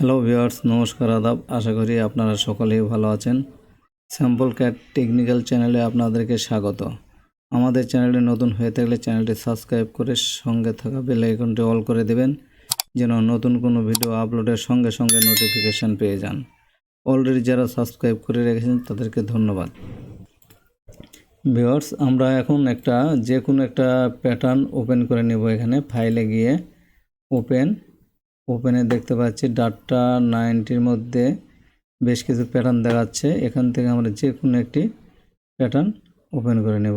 Hello viewers, নমস্কার, আদাব। আশা করি আপনারা সকলেই ভালো আছেন। স্যাম্পল ক্যাট টেকনিক্যাল চ্যানেলে আপনাদেরকে স্বাগত। আমাদের চ্যানেলটি নতুন হয়ে থাকলে চ্যানেলটি সাবস্ক্রাইব করে সঙ্গে থাকা বেল আইকনটি অল করে দেবেন, যেন নতুন কোনো ভিডিও আপলোডের সঙ্গে সঙ্গে নোটিফিকেশান পেয়ে যান। অলরেডি যারা সাবস্ক্রাইব করে রেখেছেন, তাদেরকে ধন্যবাদ। ভিউয়ার্স, আমরা এখন একটা যে কোনো একটা প্যাটার্ন ওপেন করে নেব এখানে। ফাইলে গিয়ে ওপেন। ওপেনে দেখতে পাচ্ছি ডাটা নাইনটির মধ্যে বেশ কিছু প্যাটার্ন দেখাচ্ছে। এখান থেকে আমরা যে কোনো একটি প্যাটার্ন ওপেন করে নেব।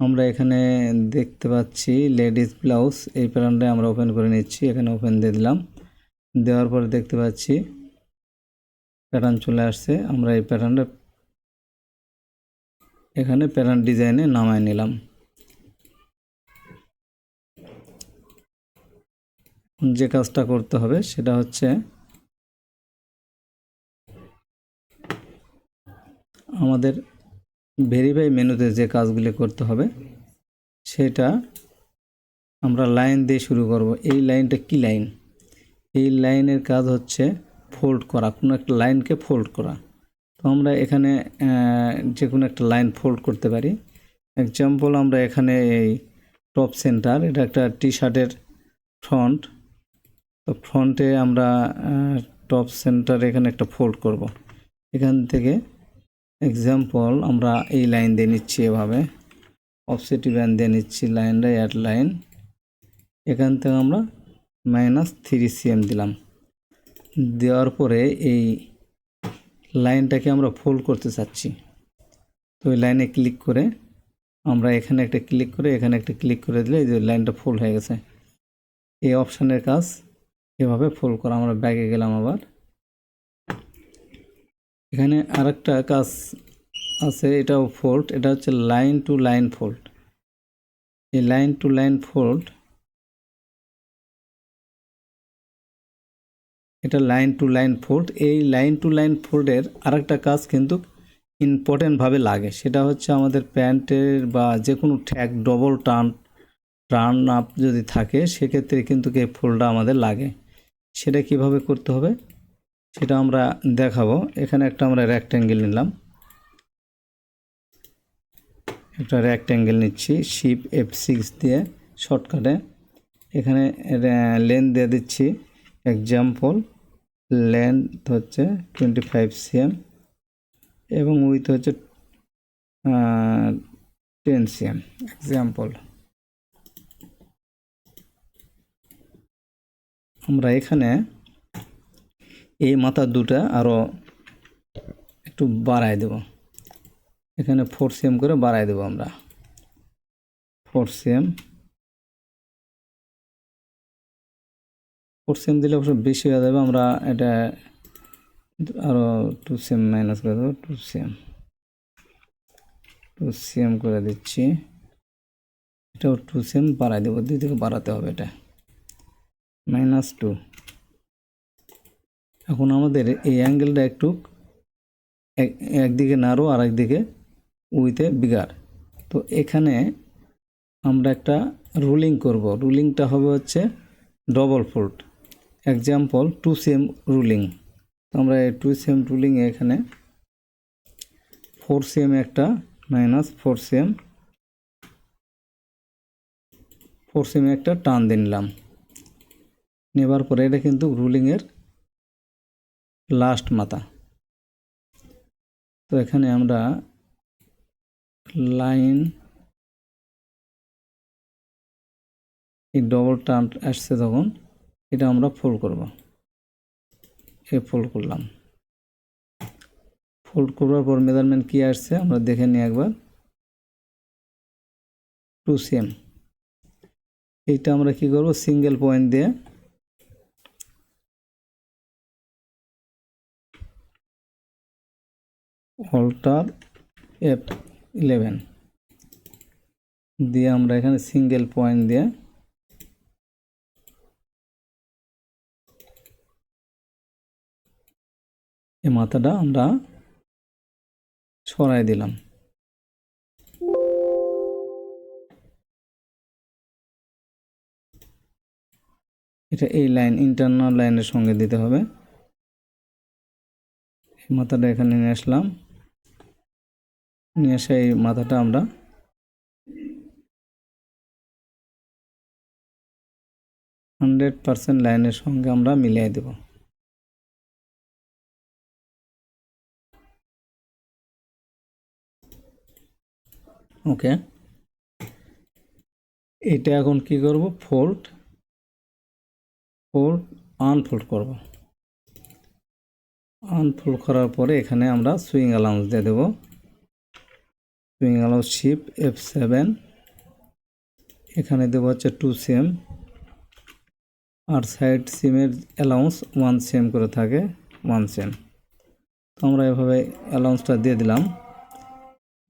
আমরা এখানে দেখতে পাচ্ছি লেডিস ব্লাউজ এই প্যাটার্নটা আমরা ওপেন করে নিচ্ছি। এখানে ওপেন দিয়ে দিলাম। দেওয়ার পরে দেখতে পাচ্ছি প্যাটার্ন চলে আসছে। আমরা এই প্যাটার্নটা এখানে প্যাটার্ন ডিজাইনে নামায় নিলাম। যে কাজটা করতে হবে সেটা হচ্ছে আমাদের ভেরিফাই মেনুতে যে কাজগুলি করতে হবে সেটা আমরা লাইন দিয়ে শুরু করব। এই লাইনটা কি লাইন এই লাইনের কাজ হচ্ছে ফোল্ড করা, কোনো একটা লাইনকে ফোল্ড করা। তো আমরা এখানে যে কোনো একটা লাইন ফোল্ড করতে পারি। এক্সাম্পল আমরা এখানে এই টপ সেন্টার এটা একটা টি শার্টের ফ্রন্ট তো ফ্রন্টে আমরা টপ সেন্টার এখানে একটা ফোল্ড করব। এখান থেকে এক্সাম্পল আমরা এই লাইন দিয়ে নিচ্ছি এভাবে। অফসেটিভ লাইন দিয়ে নিচ্ছি লাইনটা অ্যাড লাইন। এখান থেকে আমরা মাইনাস থ্রি সিএম দিলাম। দেওয়ার পরে এই লাইনটাকে আমরা ফোল্ড করতে চাচ্ছি। তো ওই লাইনে ক্লিক করে আমরা এখানে একটা ক্লিক করে, এখানে একটা ক্লিক করে দিলে এই যে লাইনটা ফুল হয়ে গেছে। এই অপশানের কাজ এভাবে ফোল্ড করা, আমরা ব্যাগে গেলাম আবার। এখানে আরেকটা কাজ আছে, এটাও ফোল্ড এটা হচ্ছে লাইন টু লাইন ফোল্ড এই লাইন টু লাইন ফোল্ড এটা লাইন টু লাইন ফোল্ড এই লাইন টু লাইন ফোল্ডের আরেকটা কাজ কিন্তু ইম্পর্টেন্টভাবে লাগে, সেটা হচ্ছে আমাদের প্যান্টের বা যে কোনো tag double turn turn up যদি থাকে, সেক্ষেত্রে কিন্তু এই ফোল্ডটা আমাদের লাগে। সেটা কীভাবে করতে হবে সেটা আমরা দেখাবো। এখানে একটা আমরা র্যাক্ট্যাঙ্গেল নিলাম। একটা র্যাক্ট্যাঙ্গেল নিচ্ছি শিপ এফ সিক্স দিয়ে শর্টকাটে এখানে লেন দিয়ে দিচ্ছি। এক্সাম্পল লেন্থ হচ্ছে টোয়েন্টি ফাইভ সিএম এবং উইথ হচ্ছে টেন সিএম এক্সাম্পল আমরা এখানে এই মাথা দুটা আরও একটু বাড়ায় দেব। এখানে ফোর সিএম করে বাড়ায় দেব আমরা। ফোর সিএম ফোর সিএম দিলে অবশ্য বেশি হয়ে যাবে, আমরা এটা আরও টু সিএম মাইনাস করে দেবো টু সিএম টু সিএম করে দিচ্ছি। এটাও টু সিএম বাড়ায় দেবো, দুই থেকে বাড়াতে হবে এটা। মাইনাস টু এখন আমাদের এই অ্যাঙ্গেলটা একটু এক- একদিকে নাড়ো আর একদিকে উইথে বিগার তো এখানে আমরা একটা রুলিং করব। রুলিংটা হবে হচ্ছে double fold example two same ruling তো আমরা এই টু সেম রুলিংয়ে এখানে ফোর সেম একটা minus four same four same একটা টান দিয়ে নিলাম। নেবার পরে এটা কিন্তু রুলিংয়ের লাস্ট মাথা। তো এখানে আমরা লাইন এই ডবল টার্ম আসছে তখন, এটা আমরা ফোল্ড করব। এ ফোল্ড করলাম। ফোল্ড করবার পর মেজারমেন্ট কি আসছে আমরা দেখে নিই একবার। টু সিএম এইটা আমরা কি করব? সিঙ্গেল পয়েন্ট দিয়ে অল্টার এফ ইলেভেন। দিয়ে আমরা এখানে সিঙ্গেল পয়েন্ট দিয়ে এই মাথাটা আমরা সরাই দিলাম। এটা এই লাইন ইন্টারনাল লাইনের সঙ্গে দিতে হবে। মাথাটা এখানে নিয়ে আসলাম। নিয়ে সেই মাথাটা আমরা হান্ড্রেড পারসেন্ট লাইনের সঙ্গে আমরা মিলিয়ে দেব। ওকে। এটা এখন কি করব? ফোল্ড। ফোল্ড, আনফোল্ড করব। আনফোল্ড করার পরে এখানে আমরা সুইং অ্যালাউন্স দিয়ে দেব। Swing allowance ship F seven এখানে দেবো হচ্ছে টু সেম আর সাইড সিমের অ্যালাউন্স ওয়ান সেম করে থাকে ওয়ান সেম তো আমরা এভাবে অ্যালাউন্সটা দিয়ে দিলাম।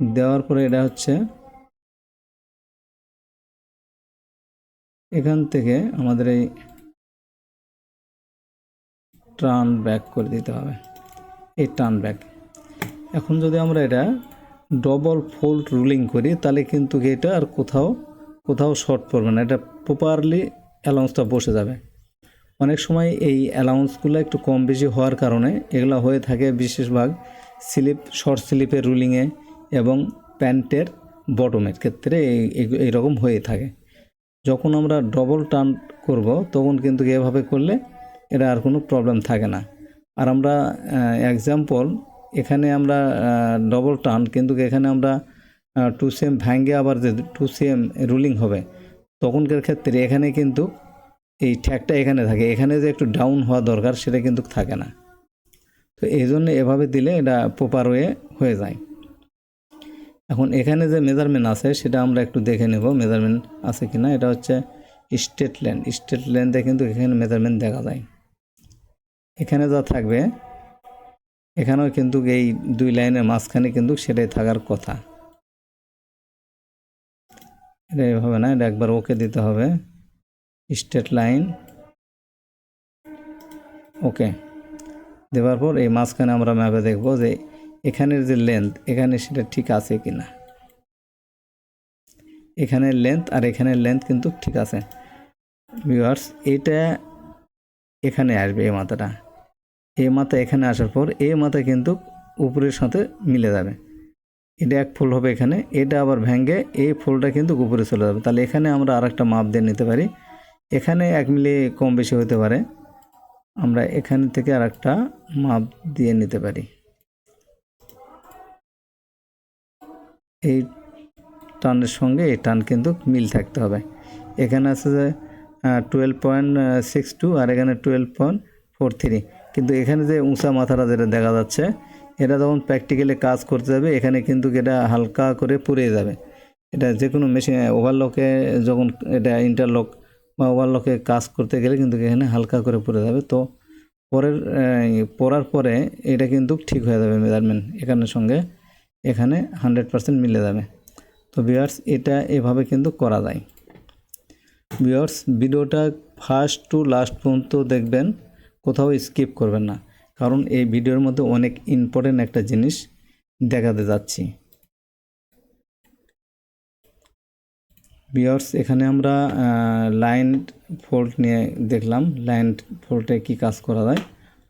দেওয়ার পরে এটা হচ্ছে এখান থেকে আমাদের এই টার্ন ব্যাক করে দিতে হবে। এই টার্ন ব্যাক এখন যদি আমরা এটা ডবল ফোল্ড রুলিং করি, তাহলে কিন্তু এটা আর কোথাও কোথাও শর্ট পড়বে না। এটা প্রপারলি অ্যালাউন্সটা বসে যাবে। অনেক সময় এই অ্যালাউন্সগুলো একটু কম বেশি হওয়ার কারণে এগুলো হয়ে থাকে বিশেষভাগ স্লিপ শর্ট স্লিপের রুলিংয়ে এবং প্যান্টের বটমের ক্ষেত্রে এই রকম হয়ে থাকে। যখন আমরা ডবল টার্ন করব, তখন কিন্তু এভাবে করলে এটা আর কোনো প্রবলেম থাকে না। আর আমরা এক্সাম্পল এখানে আমরা ডবল টার্ন কিন্তু এখানে আমরা টু সেম ভ্যাঙ্গে আবার যে টু সেম রুলিং হবে, তখনকার ক্ষেত্রে এখানে কিন্তু এই ঠ্যাকটা এখানে থাকে। এখানে যে একটু ডাউন হওয়া দরকার, সেটা কিন্তু থাকে না। তো এই জন্য এভাবে দিলে এটা প্রপার ওয়ে হয়ে যায়। এখন এখানে যে মেজারমেন্ট আছে, সেটা আমরা একটু দেখে নেব মেজারমেন্ট আছে কি না এটা হচ্ছে স্টেট ল্যান্ড স্টেট ল্যান্ডে কিন্তু এখানে মেজারমেন্ট দেখা যায়। এখানে যা থাকবে এখানেও কিন্তু এই দুই লাইনের মাঝখানে কিন্তু সেটাই থাকার কথা। এটা এভাবে না, এটা একবার ওকে দিতে হবে। Straight line. ওকে। দেওয়ার পর এই মাঝখানে আমরা ম্যাপে দেখব যে এখানের যে লেন্থ এখানে সেটা ঠিক আছে কি না এখানের লেন্থ আর এখানের লেন্থ কিন্তু ঠিক আছে। ভিউয়ার্স এটা এখানে আসবে এই মাথাটা। এই মাথা এখানে আসার পর এই মাথা কিন্তু উপরের সাথে মিলে যাবে। এটা এক ফুল হবে এখানে, এটা আবার ভেঙে এই ফুলটা কিন্তু উপরে চলে যাবে। তাহলে এখানে আমরা আর একটা মাপ দিয়ে নিতে পারি। এখানে এক মিলি কম বেশি হতে পারে। আমরা এখান থেকে আর একটা মাপ দিয়ে নিতে পারি। এই টানের সঙ্গে এই টান কিন্তু মিল থাকতে হবে। এখানে আছে যে টুয়েলভ পয়েন্ট সিক্স টু আর এখানে টুয়েলভ পয়েন্ট ফোর থ্রি কিন্তু এখানে যে উঁচা মাথাটা যেটা দেখা যাচ্ছে, এটা যখন প্র্যাকটিক্যালি কাজ করতে যাবে, এখানে কিন্তু এটা হালকা করে পুড়িয়ে যাবে। এটা যে কোনো মেশিন ওভারলকে যখন এটা ইন্টারলক বা ওভারলকে কাজ করতে গেলে কিন্তু এখানে হালকা করে পড়ে যাবে। তো পরের পড়ার পরে এটা কিন্তু ঠিক হয়ে যাবে মেজারমেন্ট এখানের সঙ্গে। এখানে হান্ড্রেড পারসেন্ট মিলে যাবে। তো বিয়ার্স এটা এভাবে কিন্তু করা যায়। বিয়ার্স ভিডিওটা ফার্স্ট টু লাস্ট পর্যন্ত দেখবেন। কোথাও স্কিপ করবেন না। কারণ এই ভিডিওর মধ্যে অনেক ইম্পর্টেন্ট একটা জিনিস দেখাতে যাচ্ছি। বিয়ার্স এখানে আমরা লাইন ফোল্ট নিয়ে দেখলাম। লাইন ফোল্টে কি কাজ করা যায়?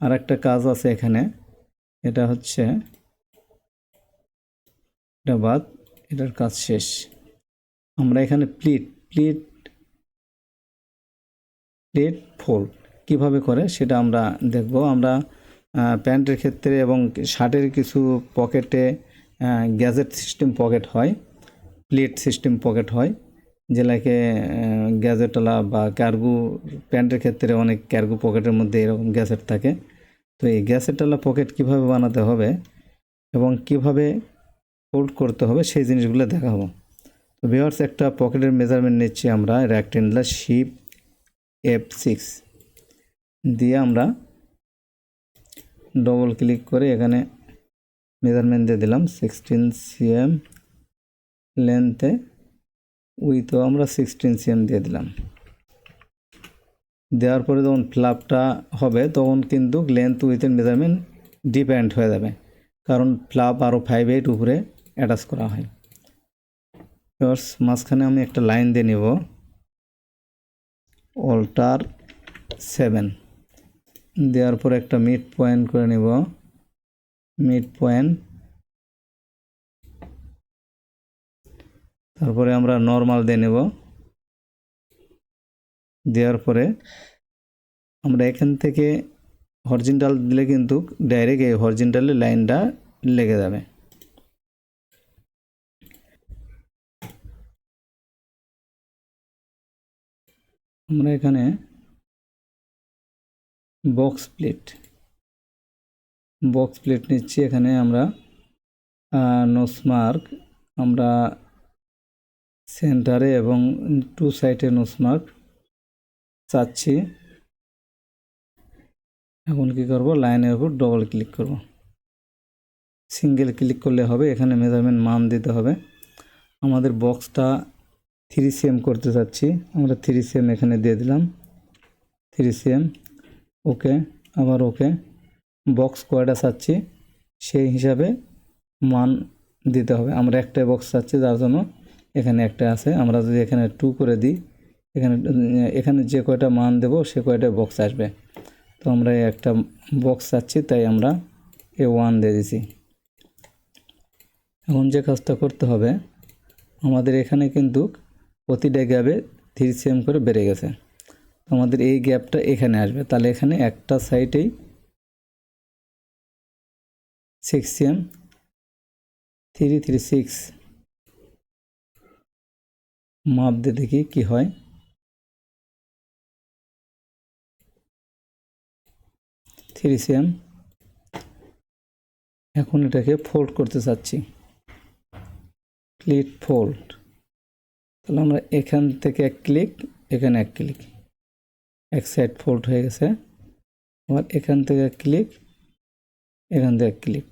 আর একটা কাজ আছে এখানে। এটা হচ্ছে এটা বাদ, এটার কাজ শেষ। আমরা এখানে প্লিট প্লিট প্লিট ফোল্ড কীভাবে করে সেটা আমরা দেখব। আমরা প্যান্টের ক্ষেত্রে এবং শার্টের কিছু পকেটে গ্যাজেট সিস্টেম পকেট হয়, প্লেট সিস্টেম পকেট হয়, যেটাকে গ্যাজেটওয়ালা বা ক্যারগু প্যান্টের ক্ষেত্রে অনেক ক্যারগু পকেটের মধ্যে এরকম গ্যাজেট থাকে। তো এই গ্যাসেটওয়ালা পকেট কীভাবে বানাতে হবে এবং কীভাবে ফোল্ড করতে হবে সেই জিনিসগুলো দেখাবো। তো ভিওয়ার্স একটা পকেটের মেজারমেন্ট নিচ্ছি আমরা র্যাকটেনলা শিপ এফ সিক্স দিয়ে আমরা ডবল ক্লিক করে এখানে মেজারমেন্ট দিয়ে দিলাম সিক্সটিন সিএম লেন্থে উইথও আমরা সিক্সটিন সিএম দিয়ে দিলাম। দেওয়ার পরে যখন ফ্লাপটা হবে, তখন কিন্তু লেন্থ উইথের মেজারমেন্ট ডিপেন্ড হয়ে যাবে। কারণ ফ্লাপ আরও ফাইভ এইট উপরে অ্যাটাচ করা হয়। মাঝখানে আমি একটা লাইন দিয়ে নেব। অল্টার সেভেন দেওয়ার পর একটা মিড পয়েন্ট করে নেব। Mid point. তারপরে আমরা নর্মাল দিয়ে নেব। দেওয়ার পরে আমরা এখান থেকে হরজিনটাল দিলে কিন্তু ডাইরেক্ট এই হরজিনটালের লাইনটা লেগে যাবে। আমরা এখানে বক্স প্লেট বক্স প্লেট নিচ্ছি এখানে আমরা নোসমার্ক আমরা সেন্টারে এবং টু সাইডে নোসমার্ক চাচ্ছি। এখন কি করব? লাইনের উপর ডবল ক্লিক করব। সিঙ্গেল ক্লিক করলে হবে, এখানে মেজারমেন্ট মান দিতে হবে। আমাদের বক্সটা থ্রি সিএম করতে চাচ্ছি। আমরা থ্রি সিএম এখানে দিয়ে দিলাম। থ্রি সিএম ওকে, আবার ওকে বক্স কয়টা চাচ্ছি সেই হিসাবে মান দিতে হবে। আমরা একটাই বক্স চাচ্ছি যার জন্য এখানে একটা আছে। আমরা যদি এখানে টু করে দিই, এখানে এখানে যে কয়টা মান দেব, সে কয়টা বক্স আসবে। তো আমরা একটা বক্স চাচ্ছি তাই আমরা এ ওয়ান দিয়ে দিছি। এখন যে কাজটা করতে হবে, আমাদের এখানে কিন্তু প্রতিটা গ্যাপে থ্রি সেম করে বেড়ে গেছে। আমাদের এই গ্যাপটা এখানে আসবে। তাহলে এখানে একটা সাইডেই six cm three three six মাপ দিয়ে দেখি কি হয়। থ্রি সিএম এখন এটাকে ফোল্ড করতে চাচ্ছি। ক্লিক ফোল্ড তাহলে আমরা এখান থেকে এক ক্লিক এখানে এক ক্লিক এক সাইড ফোল্ড হয়ে গেছে। আবার এখান থেকে ক্লিক এখান থেকে ক্লিক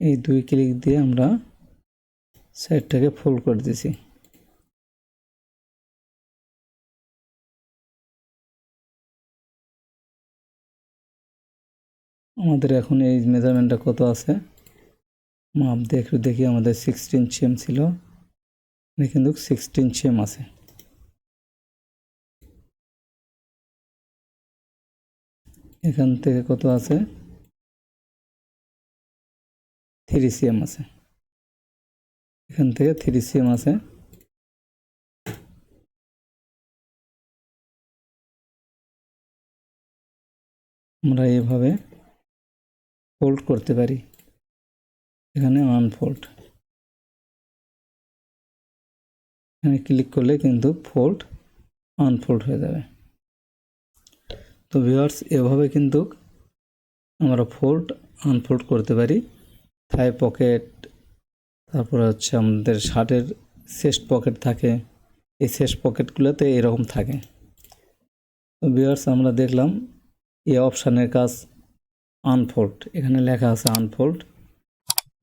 এই দুই ক্লিক দিয়ে আমরা সাইডটাকে ফোল্ড করে দিছি আমাদের এখন এই মেজারমেন্টটা কত আছে? মাপ একটু দেখি, আমাদের সিক্সটিন সেম ছিল। কিন্তু সিক্সটিন সেম আছে। এখান থেকে কত আছে? থ্রি সিএম আছে। এখান থেকে থ্রি সিএম আছে। আমরা এভাবে ফোল্ড করতে পারি। এখানে আনফোল্ড এখানে ক্লিক করলে কিন্তু ফোল্ড আনফোল্ড হয়ে যাবে। তো ভিউয়ার্স এভাবে কিন্তু আমরা ফোল্ড আনফোল্ড করতে পারি। থাই পকেট তারপরে হচ্ছে আমাদের শার্টের চেস্ট পকেট থাকে। এই চেস্ট পকেটগুলোতে এরকম থাকে। তো ভিউয়ার্স আমরা দেখলাম এই অপশানের কাজ আনফোল্ড এখানে লেখা আছে আনফোল্ড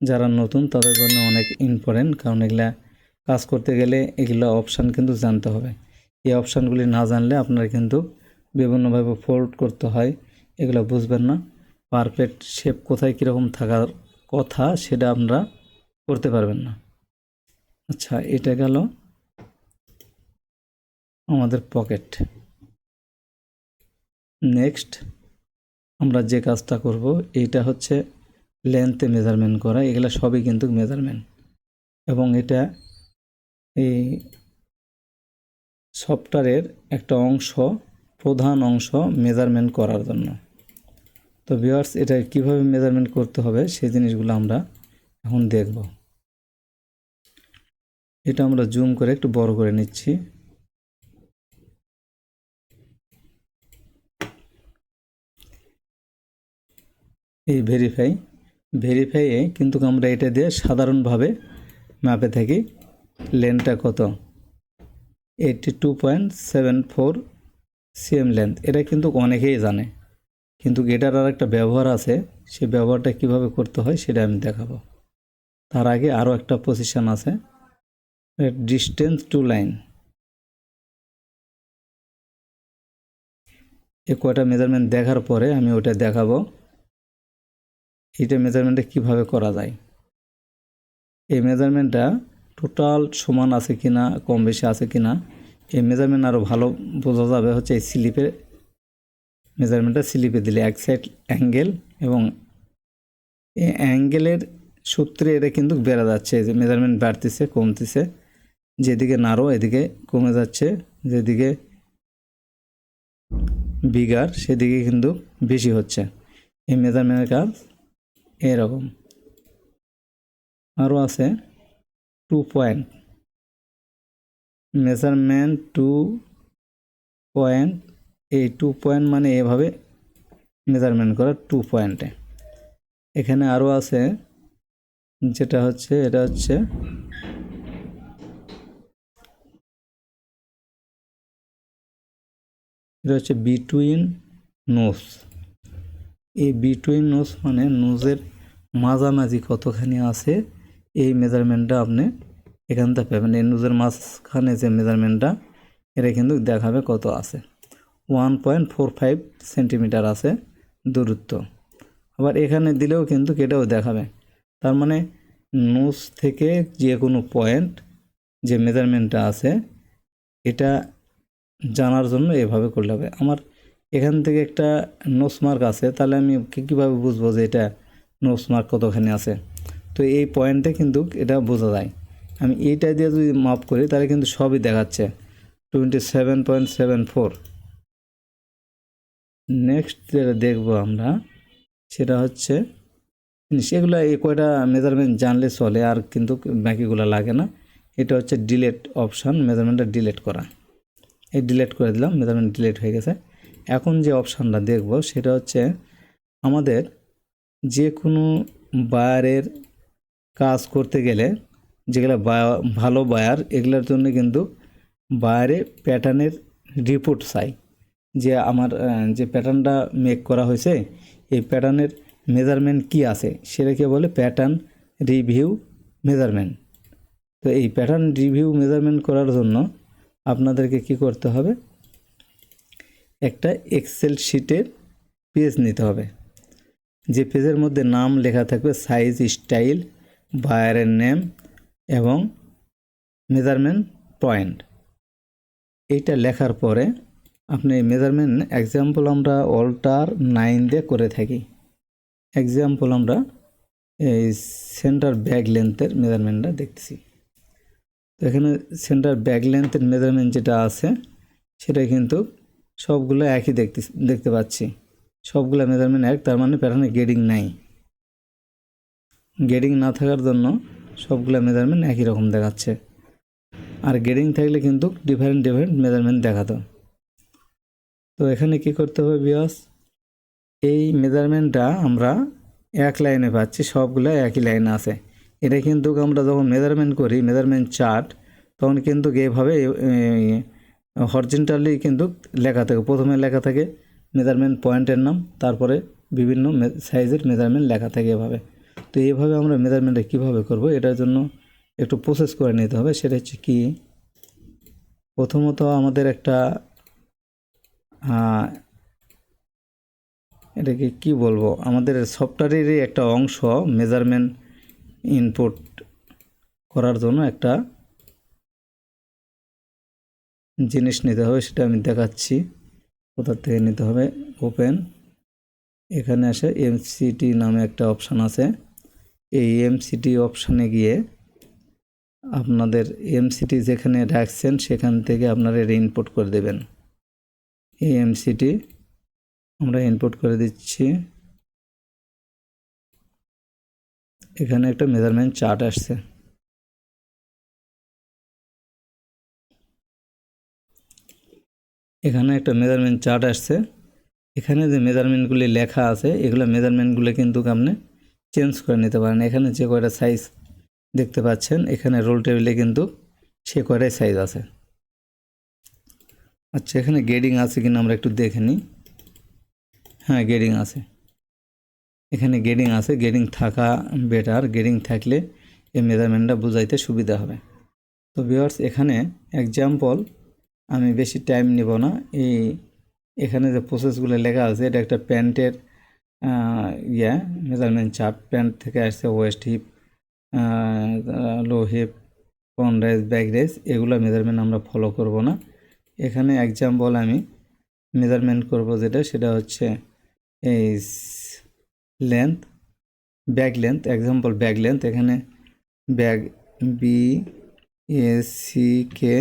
যারা নতুন, তাদের জন্য অনেক ইম্পর্টেন্ট কারণ এগুলা কাজ করতে গেলে এগুলো অপশান কিন্তু জানতে হবে। এই অপশানগুলি না জানলে আপনার কিন্তু বিভিন্নভাবে ফোল্ড করতে হয়, এগুলো বুঝবেন না। পারফেক্ট শেপ কোথায় কীরকম থাকার কথা সেটা আপনারা করতে পারবেন না। আচ্ছা এটা গেল আমাদের পকেট নেক্সট আমরা যে কাজটা করব, এইটা হচ্ছে লেন্থে মেজারমেন্ট করা, এগুলো সবই কিন্তু মেজারমেন্ট এবং এটা এই সফটওয়্যারের একটা অংশ প্রধান অংশ মেজারমেন্ট করার জন্য। তো ভিউয়ার্স এটা কীভাবে মেজারমেন্ট করতে হবে সেই জিনিসগুলো আমরা এখন দেখব। এটা আমরা জুম করে একটু বড় করে নিচ্ছি। এই ভেরিফাই ভেরিফাইয়ে কিন্তু আমরা এটা দিয়ে সাধারণভাবে মাপে থাকি। লেন্থটা কত? Eighty two point seven four cm length এটা কিন্তু অনেকেই জানে। কিন্তু এটার আর একটা ব্যবহার আছে, সে ব্যবহারটা কীভাবে করতে হয় সেটা আমি দেখাবো। তার আগে আরও একটা পজিশন আছে ডিস্টেন্স টু লাইন এ কয়টা মেজারমেন্ট দেখার পরে আমি ওটা দেখাবো। এইটা মেজারমেন্টটা কীভাবে করা যায়? এই মেজারমেন্টটা টোটাল সমান আছে কি না কম বেশি আছে কি না এই মেজারমেন্ট আরও ভালো বোঝা যাবে হচ্ছে এই স্লিপে মেজারমেন্টটা স্লিপে দিলে এক সাইড অ্যাঙ্গেল এবং এই অ্যাঙ্গেলের সূত্রে এটা কিন্তু বেড়া যাচ্ছে, যে মেজারমেন্ট বাড়তেছে, কমতেছে। যেদিকে নাড়ো এদিকে কমে যাচ্ছে। যেদিকে বিগার সেদিকে কিন্তু বেশি হচ্ছে। এই মেজারমেন্টের কাজ এরকম। আরও আছে two point measurement two point, এই টু পয়েন্ট মানে এভাবে মেজারমেন্ট করা টু পয়েন্টে। এখানে আরও আছে, যেটা হচ্ছে, এটা হচ্ছে এটা হচ্ছে বিটুইন নোস। এই বিটুইন নোস মানে নোজের মাঝামাঝি কতখানি আছে, এই মেজারমেন্টটা আপনি এখান থেকে পাবেন এই নোজের মাঝখানে যে মেজারমেন্টটা এটা কিন্তু দেখাবে কত আছে। One point four five centimetre আছে দূরত্ব। আবার এখানে দিলেও কিন্তু এটাও দেখাবে। তার মানে নোজ থেকে যে কোনো পয়েন্ট যে মেজারমেন্টটা আছে, এটা জানার জন্য এভাবে করলে হবে। আমার এখান থেকে একটা নোস মার্ক আছে, তাহলে আমি কীভাবে বুঝব যে এটা নোস মার্ক কতখানি আছে? তো এই পয়েন্টে কিন্তু এটা বোঝা যায়। আমি এইটা দিয়ে যদি মাপ করি, তাহলে কিন্তু সবই দেখাচ্ছে। Twenty seven point seven four next যেটা দেখব আমরা, সেটা হচ্ছে সেগুলো এই কয়টা মেজারমেন্ট জানলে চলে, আর কিন্তু বাকিগুলো লাগে না। এটা হচ্ছে ডিলেট অপশান মেজারমেন্টটা ডিলেট করা। এই ডিলেট করে দিলাম মেজারমেন্ট ডিলেট হয়ে গেছে। এখন যে অপশানটা দেখব, সেটা হচ্ছে আমাদের যে কোনো বায়ারের কাজ করতে গেলে যেগুলো ভালো বায়ার এগুলোর জন্য কিন্তু বায়ারে প্যাটার্নের রিপোর্ট চাই। যে আমার যে প্যাটার্নটা মেক করা হয়েছে, এই প্যাটার্নের মেজারমেন্ট কি আছে? সেটাকে বলে প্যাটার্ন রিভিউ মেজারমেন্ট তো এই প্যাটার্ন রিভিউ মেজারমেন্ট করার জন্য আপনাদেরকে কি করতে হবে? একটা এক্সেল শিটের পেজ নিতে হবে। যে পেজের মধ্যে নাম লেখা থাকবে সাইজ স্টাইল বায়ারের নেম এবং মেজারমেন্ট পয়েন্ট এইটা লেখার পরে আপনি মেজারমেন্ট এক্সাম্পল আমরা অল্টার নাইন দিয়ে করে থাকি। এক্সাম্পল আমরা এই সেন্টার ব্যাগ লেন্থের মেজারমেন্টটা দেখতেছি। তো এখানে সেন্টার ব্যাক লেন্থের মেজারমেন্ট যেটা আছে, সেটা কিন্তু সবগুলো একই দেখতে দেখতে পাচ্ছি। সবগুলো মেজারমেন্ট এক, তার মানে প্যাটার্নে গেডিং নাই। গেডিং না থাকার জন্য সবগুলো মেজারমেন্ট একই রকম দেখাচ্ছে। আর গেডিং থাকলে কিন্তু ডিফারেন্ট ডিফারেন্ট মেজারমেন্ট দেখাতো। তো এখানে কি করতে হবে বিয়াস এই মেজারমেন্টটা আমরা এক লাইনে পাচ্ছি, সবগুলো একই লাইনে আছে। এটা কিন্তু আমরা যখন মেজারমেন্ট করি মেজারমেন্ট চার্ট তখন কিন্তু এইভাবে হরজেন্টালি কিন্তু লেখা থাকে, প্রথমে লেখা থাকে মেজারমেন্ট পয়েন্টের নাম, তারপরে বিভিন্ন সাইজের মেজারমেন্ট লেখা থাকে এভাবে। তো এইভাবে আমরা মেজারমেন্টটা কীভাবে করব, এটার জন্য একটু প্রসেস করে নিতে হবে। সেটা হচ্ছে কি, প্রথমত আমাদের একটা এটাকে কি বলব, আমাদের সফটওয়্যারেরই একটা অংশ মেজারমেন্ট ইনপুট করার জন্য একটা জিনিস নিতে হবে, সেটা আমি দেখাচ্ছি। কোথা থেকে নিতে হবে? ওপেন এখানে আসে এমসিটি নামে একটা অপশান আছে। এই এমসিটি অপশানে গিয়ে আপনাদের এমসিটি যেখানে রাখছেন, সেখান থেকে আপনারা এটা ইনপুট করে দেবেন। এই এমসিটি আমরা ইনপুট করে দিচ্ছি। এখানে একটা মেজারমেন্ট চার্ট আসছে। এখানে একটা মেজারমেন্ট চার্ট আসছে। এখানে যে মেজারমেন্টগুলি লেখা আছে, এগুলো মেজারমেন্টগুলো কিন্তু আপনি চেঞ্জ করে নিতে পারেন। এখানে যে কয়টা সাইজ দেখতে পাচ্ছেন, এখানে রোল টেবিলে কিন্তু সে কয়টাই সাইজ আছে। আচ্ছা এখানে গেডিং আছে কিনা আমরা একটু দেখে নিই। হ্যাঁ গেডিং আছে। এখানে গেডিং আছে। গেডিং থাকা বেটার গেডিং থাকলে এই মেজারমেন্টটা বোঝাইতে সুবিধা হবে। তো ভিওয়ার্স এখানে এক্সাম্পল আমি বেশি টাইম নিব না। এই এখানে যে প্রসেসগুলো লেখা আছে, এটা একটা প্যান্টের ইয়া, মেজারমেন্ট চাপ, প্যান্ট থেকে আসছে ওয়েস্ট হিপ লো হিপ কন রাইজ ব্যাক রাইজ এগুলো মেজারমেন্ট আমরা ফলো করব না। এখানে এক্সাম্পল আমি মেজারমেন্ট করব যেটা, সেটা হচ্ছে এই length back length example back length এখানে back B S C K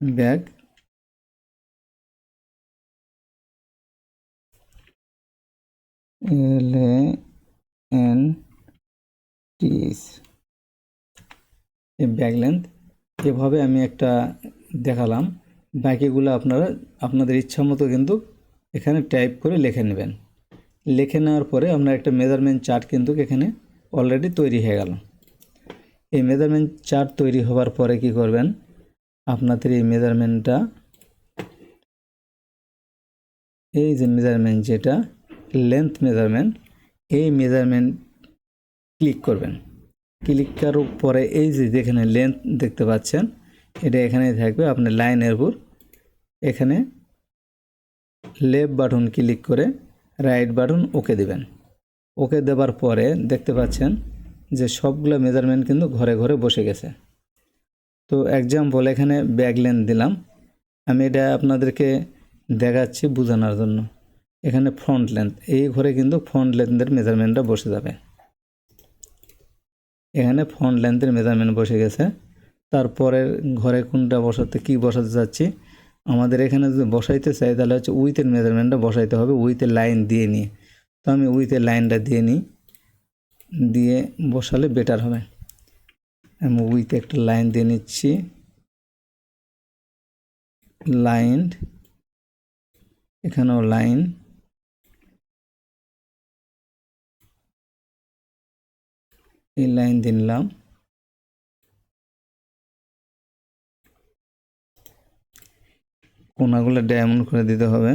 back L N টিস এই ব্যাগ লেন্থ এভাবে আমি একটা দেখালাম। বাকিগুলো আপনারা, আপনাদের ইচ্ছা মতো কিন্তু এখানে টাইপ করে লিখে নেবেন। লিখে নেওয়ার পরে আপনার একটা মেজারমেন্ট চার্ট কিন্তু এখানে অলরেডি তৈরি হয়ে গেল। এই মেজারমেন্ট চার্ট তৈরি হওয়ার পরে কি করবেন? আপনাদের এই মেজারমেন্টটা এই যে মেজারমেন্ট যেটা লেন্থ মেজারমেন্ট এই মেজারমেন্ট ক্লিক করবেন। ক্লিক করার পরে এই যে যেখানে লেন্থ দেখতে পাচ্ছেন, এটা এখানেই থাকবে আপনি লাইনের উপর। এখানে লেফট বাটন ক্লিক করে রাইট বাটন ওকে দেবেন। ওকে দেওয়ার পরে দেখতে পাচ্ছেন যে সবগুলো মেজারমেন্ট কিন্তু ঘরে ঘরে বসে গেছে। তো এক্সাম্পল এখানে ব্যাক লেন্থ দিলাম। আমি এটা আপনাদেরকে দেখাচ্ছি বোঝানোর জন্য। এখানে ফ্রন্ট লেন্থ এই ঘরে কিন্তু ফ্রন্ট লেন্থের মেজারমেন্টটা বসে যাবে। এখানে ফ্রন্ট লেন্থের মেজারমেন্ট বসে গেছে। তারপরের ঘরে কোনটা বসাতে, কি বসাতে চাচ্ছি আমাদের এখানে যদি বসাইতে চাই, তাহলে হচ্ছে উইথের মেজারমেন্টটা বসাইতে হবে উইথের লাইন দিয়ে নিয়ে। তো আমি উইথের লাইনটা দিয়ে নিই, দিয়ে বসালে বেটার হবে। আমি উইথ একটা লাইন দিয়ে নিচ্ছি। লাইন এখানেও লাইন এই লাইন দিয়ে নিলাম। কোনাগুলো ডায়মন্ড করে দিতে হবে।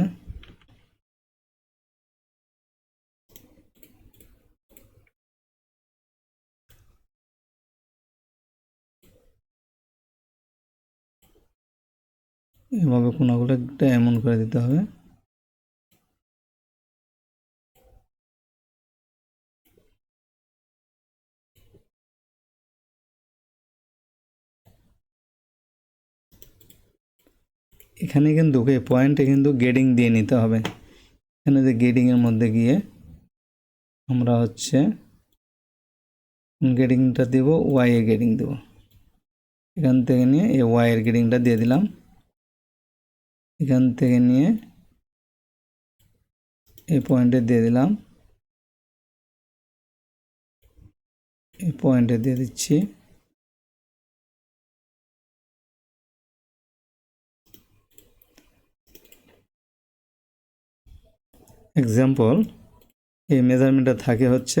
এভাবে কোনাগুলো ডায়মন্ড করে দিতে হবে। এখানে কিন্তু এই পয়েন্টে কিন্তু গেডিং দিয়ে নিতে হবে। এখানে যে গেডিংয়ের মধ্যে গিয়ে আমরা হচ্ছে গেডিংটা দেব ওয়াই এ গেডিং দেব। এখান থেকে নিয়ে এই ওয়াইয়ের গেডিংটা দিয়ে দিলাম। এখান থেকে নিয়ে এই পয়েন্টে দিয়ে দিলাম। এই পয়েন্টে দিয়ে দিচ্ছি। এক্সাম্পল এই মেজারমেন্টটা থাকে হচ্ছে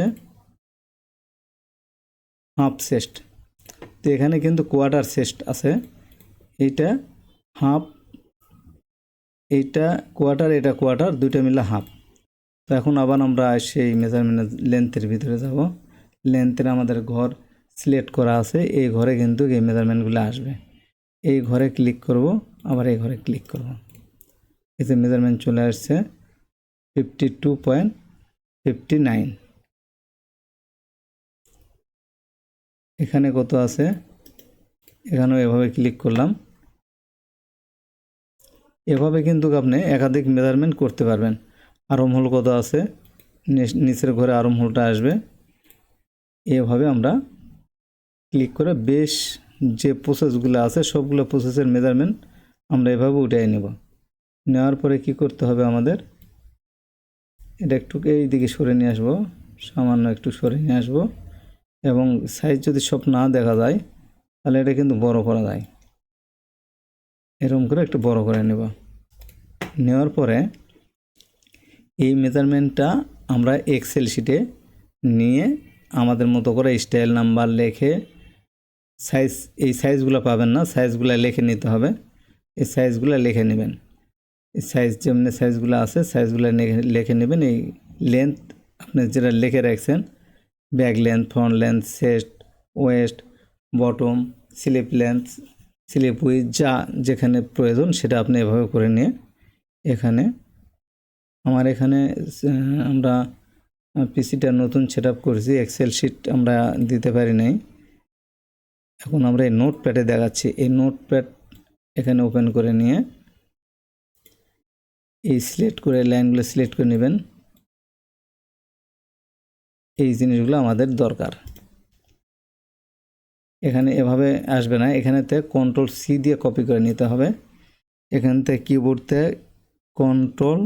হাফ সেস্ট তো এখানে কিন্তু কোয়ার্টার সেস্ট আছে। এইটা হাফ এইটা কোয়ার্টার এটা কোয়ার্টার দুইটা মিলে হাফ তো এখন আবার আমরা সেই মেজারমেন্টের লেন্থের ভিতরে যাব। লেন্থের আমাদের ঘর সিলেক্ট করা আছে। এই ঘরে কিন্তু এই মেজারমেন্টগুলো আসবে। এই ঘরে ক্লিক করব, আবার এই ঘরে ক্লিক করব। এই যে মেজারমেন্ট চলে আসছে। Fifty two point fifty nine এখানে কত আছে? এখানেও এভাবে ক্লিক করলাম। এভাবে কিন্তু আপনি একাধিক মেজারমেন্ট করতে পারবেন। আরম হোল কত আছে? নিচের ঘরে আরম হোলটা আসবে। এভাবে আমরা ক্লিক করে বেশ যে প্রসেসগুলো আছে, সবগুলো প্রসেসের মেজারমেন্ট আমরা এভাবে উঠাই নেব। নেওয়ার পরে কি করতে হবে আমাদের? এটা একটু এই দিকে সরে নিয়ে আসব, সামান্য একটু সরে নিয়ে আসব। এবং সাইজ যদি সব না দেখা যায়, তাহলে এটা কিন্তু বড় করা যায়। এরকম করে একটু বড় করে নেব। নেওয়ার পরে এই মেজারমেন্টটা আমরা এক্সেল শিটে নিয়ে আমাদের মতো করে স্টাইল নাম্বার লেখে সাইজ এই সাইজগুলো পাবেন না সাইজগুলো লিখে নিতে হবে। এই সাইজগুলো লিখে নেবেন। সাইজ যেমনি সাইজগুলো আছে সাইজগুলো লিখে নেবেন। এই লেন্থ আপনি যেটা লিখে রাখছেন back length front length set waist bottom slip length slip width যা যেখানে প্রয়োজন সেটা আপনি এভাবে করে নিয়ে এখানে আমার এখানে আমরা পিসিটা নতুন সেট আপ করেছি এক্সেল শিট আমরা দিতে পারি নাই। এখন আমরা এই নোট প্যাডে দেখাচ্ছি। এই নোট প্যাড এখানে ওপেন করে নিয়ে এই সিলেক্ট করে লাইনগুলো সিলেক্ট করে নেবেন। এই জিনিসগুলো আমাদের দরকার। এখানে এভাবে আসবে না। এখানেতে কন্ট্রোল সি দিয়ে কপি করে নিতে হবে। এখান থেকে কিবোর্ডতে কন্ট্রোল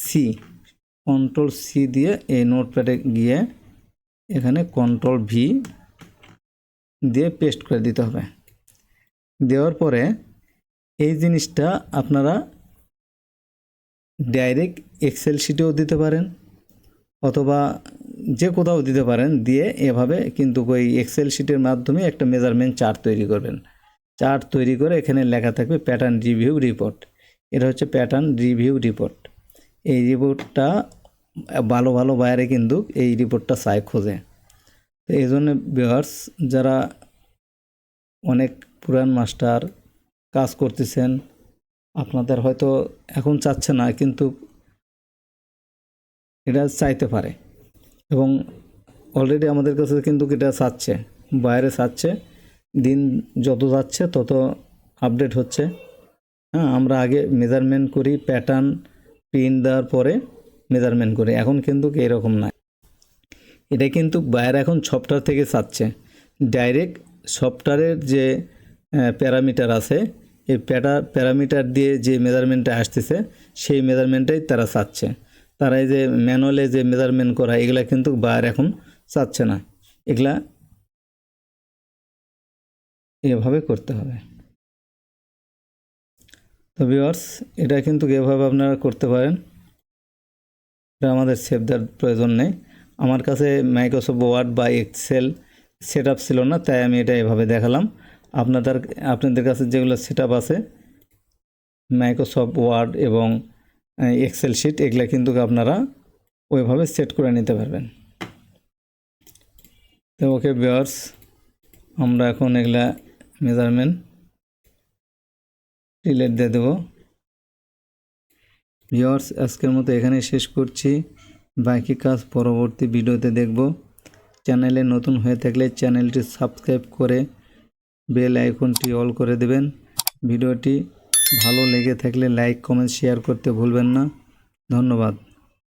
সি কন্ট্রোল সি দিয়ে এই নোটপ্যাডে গিয়ে এখানে কন্ট্রোল ভি দিয়ে পেস্ট করে দিতে হবে। দেওয়ার পরে এই জিনিসটা আপনারা ডাইরেক্ট এক্সেল শিটেও দিতে পারেন অথবা যে কোথাও দিতে পারেন, দিয়ে এভাবে কিন্তু ওই এক্সেল শিটের মাধ্যমে একটা মেজারমেন্ট চার্ট তৈরি করবেন। চার্ট তৈরি করে এখানে লেখা থাকবে প্যাটার্ন রিভিউ রিপোর্ট এটা হচ্ছে প্যাটার্ন রিভিউ রিপোর্ট এই রিপোর্টটা ভালো ভালো বাইরে কিন্তু এই রিপোর্টটা চায় খোঁজে। তো এই জন্য ভিউয়ার্স যারা অনেক পুরান মাস্টার কাজ করতেছেন আপনাদের হয়তো এখন চাচ্ছে না, কিন্তু এটা চাইতে পারে। এবং অলরেডি আমাদের কাছে কিন্তু এটা চাচ্ছে, বাইরে চাচ্ছে, দিন যত যাচ্ছে তত আপডেট হচ্ছে। হ্যাঁ আমরা আগে মেজারমেন্ট করি প্যাটার্ন প্রিন্ট দেওয়ার পরে মেজারমেন্ট করি, এখন কিন্তু এরকম না এটা কিন্তু বাইরে এখন সফটওয়্যার থেকে চাচ্ছে। ডাইরেক্ট সফটওয়্যারের যে প্যারামিটার আছে এই প্যাটা প্যারামিটার দিয়ে যে মেজারমেন্টটা আসতেছে, সেই মেজারমেন্টটাই তারা চাচ্ছে। তারা এই যে ম্যানুয়ালে যে মেজারমেন্ট করা, এগুলা কিন্তু বাইরে এখন চাচ্ছে না। এগুলা এভাবে করতে হবে। তো ভিওয়ার্স এটা কিন্তু এভাবে আপনারা করতে পারেন। এটা আমাদের সেভ দেওয়ার প্রয়োজন নেই। আমার কাছে মাইক্রোসফট ওয়ার্ড বা এক্সেল সেট ছিল না, তাই আমি এটা এভাবে দেখালাম। আপনাদের আপনাদের কাছে যেগুলো সেট আছে মাইক্রোসফট ওয়ার্ড এবং এক্সেল শিট এগুলো কিন্তু আপনারা ওইভাবে সেট করে নিতে পারবেন। তো ওকে বিয়ার্স আমরা এখন এগুলা মেজারমেন্ট রিলেট দিয়ে দেবো। ভিওয়ার্স আজকের মতো এখানে শেষ করছি। বাকি কাজ পরবর্তী ভিডিওতে দেখব। চ্যানেলে নতুন হয়ে থাকলে চ্যানেলটি সাবস্ক্রাইব করে বেল আইকনটি অল করে দেবেন। ভিডিওটি ভালো লেগে থাকলে লাইক, কমেন্ট, শেয়ার করতে ভুলবেন না। ধন্যবাদ।